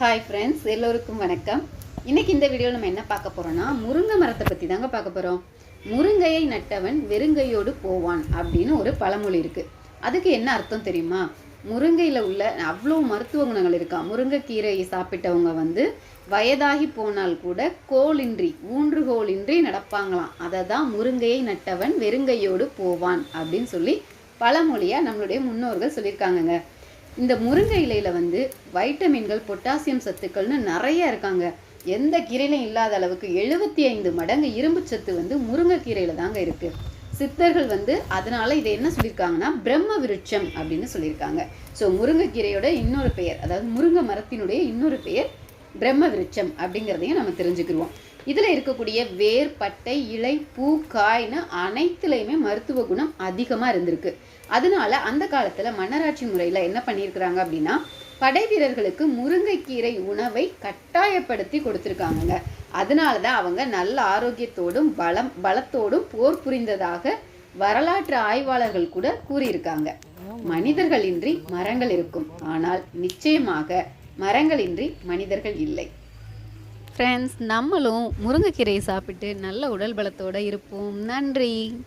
Hi friends எல்லோருக்கும் வணக்கம். இன்னைக்கு இந்த வீடியோவில் நம்ம என்ன பார்க்க போகிறோன்னா முருங்கை மரத்தை பற்றி தாங்க பார்க்க போகிறோம் முருங்கையை நட்டவன் வெறுங்கையோடு போவான் அப்படின்னு ஒரு பழமொழி இருக்குது அதுக்கு என்ன அர்த்தம் தெரியுமா? முருங்கையில் உள்ள அவ்வளோ மருத்துவ குணங்கள் இருக்கா? முருங்கைக்கீரையை சாப்பிட்டவங்க வந்து வயதாகி போனால் கூட கோலின்றி ஊன்றுகோலின்றி நடப்பாங்களாம். அதை தான் முருங்கையை நட்டவன் வெறுங்கையோடு போவான் அப்படின்னு சொல்லி பழமொழியாக நம்மளுடைய முன்னோர்கள் சொல்லியிருக்காங்கங்க. இந்த முருங்கை இலையில் வந்து வைட்டமின்கள் பொட்டாசியம் சத்துக்கள்னு நிறைய இருக்காங்க. எந்த கீரையிலும் இல்லாத அளவுக்கு எழுபத்தி ஐந்து மடங்கு இரும்பு சத்து வந்து முருங்கைக்கீரையில தாங்க இருக்குது சித்தர்கள் வந்து அதனால இதை என்ன சொல்லியிருக்காங்கன்னா பிரம்ம விருட்சம் அப்படின்னு சொல்லியிருக்காங்க. ஸோ முருங்கைக்கீரையோட இன்னொரு பெயர் அதாவது முருங்கை மரத்தினுடைய இன்னொரு பெயர் பிரம்ம விருட்சம் அப்படிங்கிறதையும் நம்ம தெரிஞ்சுக்கிடுவோம் இதில் இருக்கக்கூடிய வேர் பட்டை இலை பூ காய்னு அனைத்துலேயுமே மருத்துவ குணம் அதிகமாக இருந்திருக்கு. அதனால அந்த காலத்தில் மன்னராட்சி முறையில் என்ன பண்ணியிருக்கிறாங்க அப்படின்னா படை வீரர்களுக்கு முருங்கைக்கீரை உணவை கட்டாயப்படுத்தி கொடுத்துருக்காங்க அதனால தான் அவங்க நல்ல ஆரோக்கியத்தோடும் பலம் பலத்தோடும் போர் புரிந்ததாக வரலாற்று ஆய்வாளர்கள் கூட கூறியிருக்காங்க. மனிதர்களின்றி மரங்கள் இருக்கும். ஆனால் நிச்சயமாக மரங்களின்றி மனிதர்கள் இல்லை. ஃப்ரெண்ட்ஸ் நம்மளும் முருங்கைக்கீரையை சாப்பிட்டு நல்ல உடல் பலத்தோடு இருப்போம். நன்றி.